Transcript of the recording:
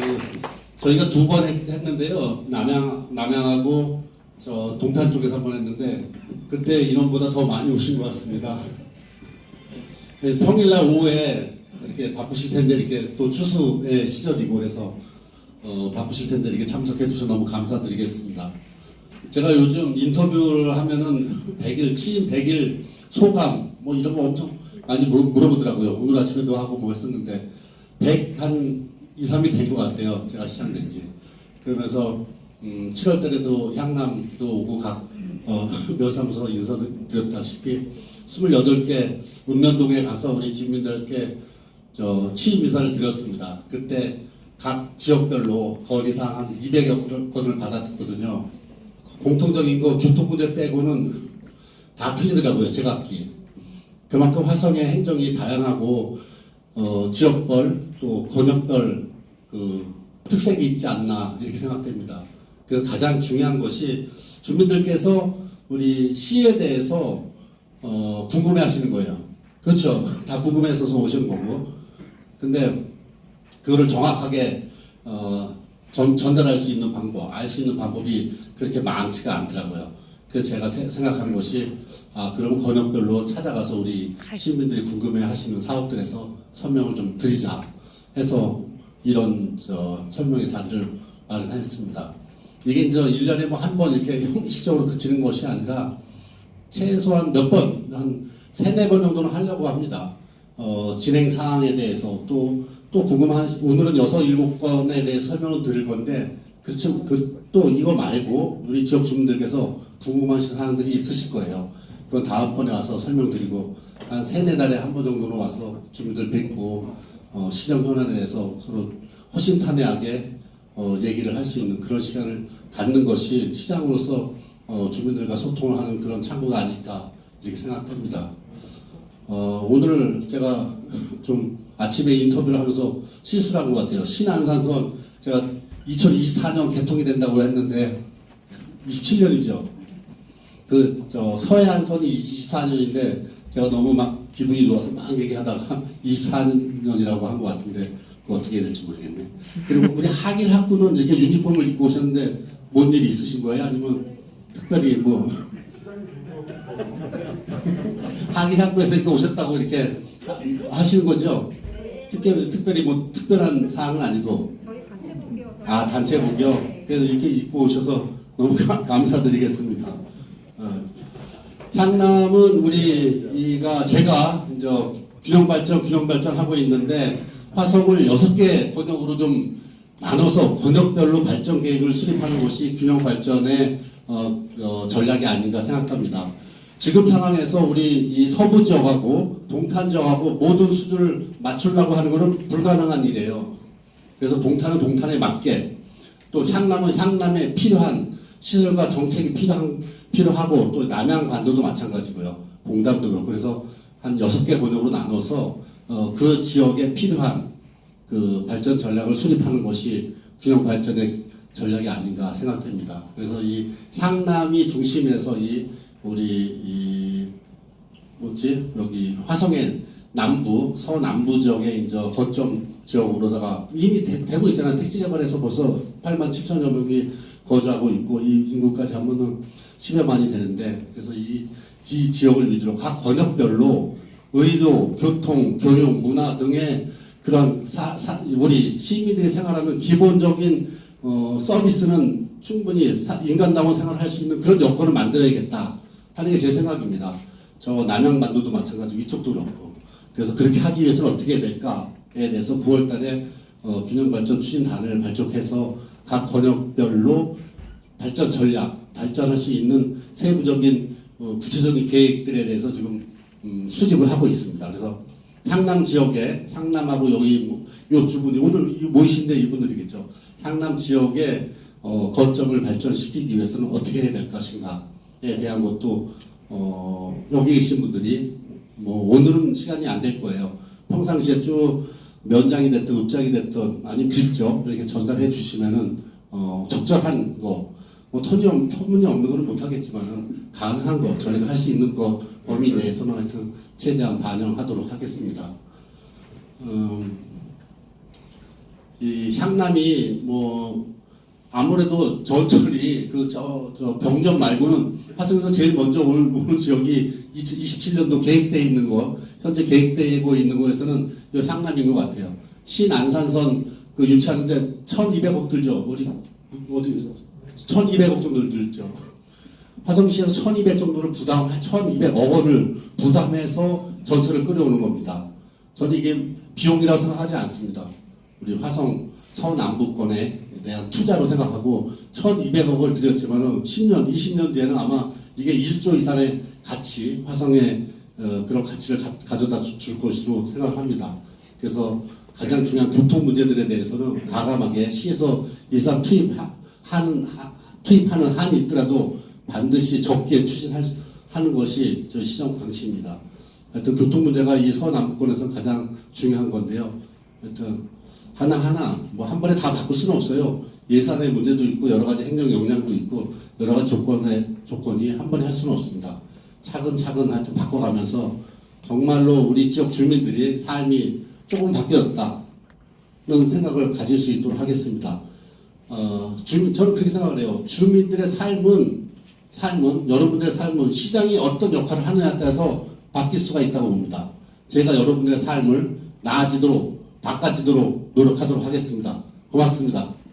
그 저희가 두 번 했는데요. 남양 남양하고 저 동탄 쪽에서 한 번 했는데 그때 인원보다 더 많이 오신 것 같습니다. 네, 평일날 오후에 이렇게 바쁘실 텐데 이렇게 또 추수의 시절이고 그래서 어, 바쁘실 텐데 이렇게 참석해 주셔서 너무 감사드리겠습니다. 제가 요즘 인터뷰를 하면은 100일 취임 100일 소감 뭐 이런 거 엄청 많이 물- 물어보더라고요. 오늘 아침에도 하고 뭐 했었는데 100 한 2, 3이 된 것 같아요. 제가 시작된 지. 그러면서 음, 7월 달에도 향남도 오고 각 어, 묘사무소 인사드렸다시피 28개 읍면동에 가서 우리 주민들께 저 취임 인사를 드렸습니다. 그때 각 지역별로 건의사항 한 200여 건을 받았거든요. 공통적인 거 교통 문제 빼고는 다 틀리더라고요. 제가 갖기. 그만큼 화성의 행정이 다양하고 어, 지역별 또 권역별 그 특색이 있지 않나 이렇게 생각됩니다. 그래서 가장 중요한 것이 주민들께서 우리 시에 대해서 어, 궁금해 하시는 거예요. 그렇죠. 다 궁금해서 오신 거고. 근데 그거를 정확하게 어, 전, 전달할 수 있는 방법, 알 수 있는 방법이 그렇게 많지가 않더라고요. 그래서 제가 세- 생각한 것이 아 그러면 권역별로 찾아가서 우리 시민들이 궁금해하시는 사업들에서 설명을 좀 드리자 해서 이런 저 설명의 자리를 마련했습니다. 이게 이제 1년에 뭐 한 번 이렇게 형식적으로 그치는 것이 아니라 최소한 몇 번, 한 세네 번 정도는 하려고 합니다. 어, 진행 사항에 대해서 또, 또 궁금한, 오늘은 여섯, 일곱 건에 대해 설명을 드릴 건데, 그렇죠. 그, 또 이거 말고 우리 지역 주민들께서 궁금하신 사항들이 있으실 거예요. 그건 다음번에 와서 설명드리고, 한 세네 달에 한 번 정도는 와서 주민들 뵙고, 어, 시정 현안에 대해서 서로 허심탄회하게 어, 얘기를 할 수 있는 그런 시간을 갖는 것이 시장으로서 어, 주민들과 소통을 하는 그런 창구가 아닐까 이렇게 생각됩니다. 어, 오늘 제가 좀 아침에 인터뷰를 하면서 실수를 한 것 같아요. 신안산선 제가 2024년 개통이 된다고 했는데 27년이죠. 그 저 서해안 선이 24년인데 제가 너무 막 기분이 좋아서 막 얘기하다가 24년이라고 한 것 같은데 어떻게 해야 될지 모르겠네. 그리고 우리 하길 학부는 이렇게 유니폼을 입고 오셨는데 뭔 일이 있으신 거예요? 아니면 특별히 뭐 하길 학부에서 이렇게 오셨다고 이렇게 하- 하시는 거죠? 특별히 특별히 뭐 특별한 사항은 아니고 아 단체 공격 그래서 이렇게 입고 오셔서 너무 가- 감사드리겠습니다. 어. 향남은 우리가 제가 이제 균형 발전 균형 발전 하고 있는데 화성을 여섯 개 권역으로 좀 나눠서 권역별로 발전 계획을 수립하는 것이 균형 발전의 어, 어, 전략이 아닌가 생각합니다. 지금 상황에서 우리 이 서부 지역하고 동탄 지역하고 모든 수준을 맞추려고 하는 것은 불가능한 일이에요. 그래서 동탄은 동탄에 맞게 또 향남은 향남에 필요한 시설과 정책이 필요한 필요하고 또 남양 반도도 마찬가지고요. 봉담도 그렇고 그래서 한 여섯 개 권역으로 나눠서 어, 그 지역에 필요한 그 발전 전략을 수립하는 것이 균형 발전의 전략이 아닌가 생각됩니다. 그래서 이 향남이 중심에서 이 우리 이 뭐지 여기 화성의 남부 서남부 지역에 이제 거점 지역으로다가 이미 되, 되고 있잖아요. 택지 개발에서 벌써 8만 7천여 명이 거주하고 있고 이 인구까지 하면은 10여만이 되는데 그래서 이, 이 지역을 위주로 각 권역별로 의료, 교통, 교육, 문화 등의 그런 사, 사, 우리 시민들이 생활하는 기본적인 어, 서비스는 충분히 사- 인간다운 생활을 할수 있는 그런 여건을 만들어야겠다 하는 게 제 생각입니다. 저 남양반도도 마찬가지고 이쪽도 그렇고 그래서 그렇게 하기 위해서는 어떻게 해야 될까에 대해서 9월달에 어, 균형 발전 추진단을 발족해서 각 권역별로 발전 전략, 발전할 수 있는 세부적인 어, 구체적인 계획들에 대해서 지금 음, 수집을 하고 있습니다. 그래서 향남 지역에 향남하고 여기 뭐- 요 주분이 오늘 이 모이신데 이분들이겠죠. 향남 지역의 어, 거점을 발전시키기 위해서는 어떻게 해야 될 것인가에 대한 것도 어, 여기 계신 분들이 뭐 오늘은 시간이 안 될 거예요. 평상시에 쭉 면장이 됐든 읍장이 됐든 아니면 직접 이렇게 전달해 주시면은 어, 적절한 거, 뭐 터무니, 터무니 없는 거는 못하겠지만은 가능한 거, 저희가 할 수 있는 거 범위 내에서는 하여튼 최대한 반영하도록 하겠습니다. 음, 이 향남이 뭐 아무래도 전철이 그저 저 병전 말고는 화성에서 제일 먼저 올, 지역이 2027년도 계획돼 있는 거 현재 계획되고 있는 거에서는 이 향남인 것 같아요. 신안산선 그 유치하는데 1,200억 들죠. 어디 어디에서 1,200억 정도 들죠. 화성시에서 1,200 정도를 부담, 1,200억 원을 부담해서 전철을 끌어오는 겁니다. 저는 이게 비용이라고 생각하지 않습니다. 우리 화성 서남부권에 대한 투자로 생각하고 1,200억을 들였지만은 10년, 20년 뒤에는 아마 이게 1조 이상의 가치, 화성의 어, 그런 가치를 가, 져다 줄 것으로 생각합니다. 그래서 가장 중요한 교통 문제들에 대해서는 과감하게 시에서 예산 투입하는 하- 투입하는 한이 있더라도 반드시 적게 추진할 수- 하는 것이 저희 시정 방식입니다. 하여튼 교통 문제가 이 서남부권에서 가장 중요한 건데요. 하여튼 하나하나 뭐 한 번에 다 바꿀 수는 없어요. 예산의 문제도 있고 여러 가지 행정 역량도 있고 여러 가지 조건의 조건이 한 번에 할 수는 없습니다. 차근차근 하여튼 바꿔가면서 정말로 우리 지역 주민들이 삶이 조금 바뀌었다는 생각을 가질 수 있도록 하겠습니다. 어, 주민, 저는 그렇게 생각을 해요. 주민들의 삶은 삶은 여러분들의 삶은 시장이 어떤 역할을 하느냐에 따라서 바뀔 수가 있다고 봅니다. 제가 여러분들의 삶을 나아지도록 바꿔지도록 노력하도록 하겠습니다. 고맙습니다.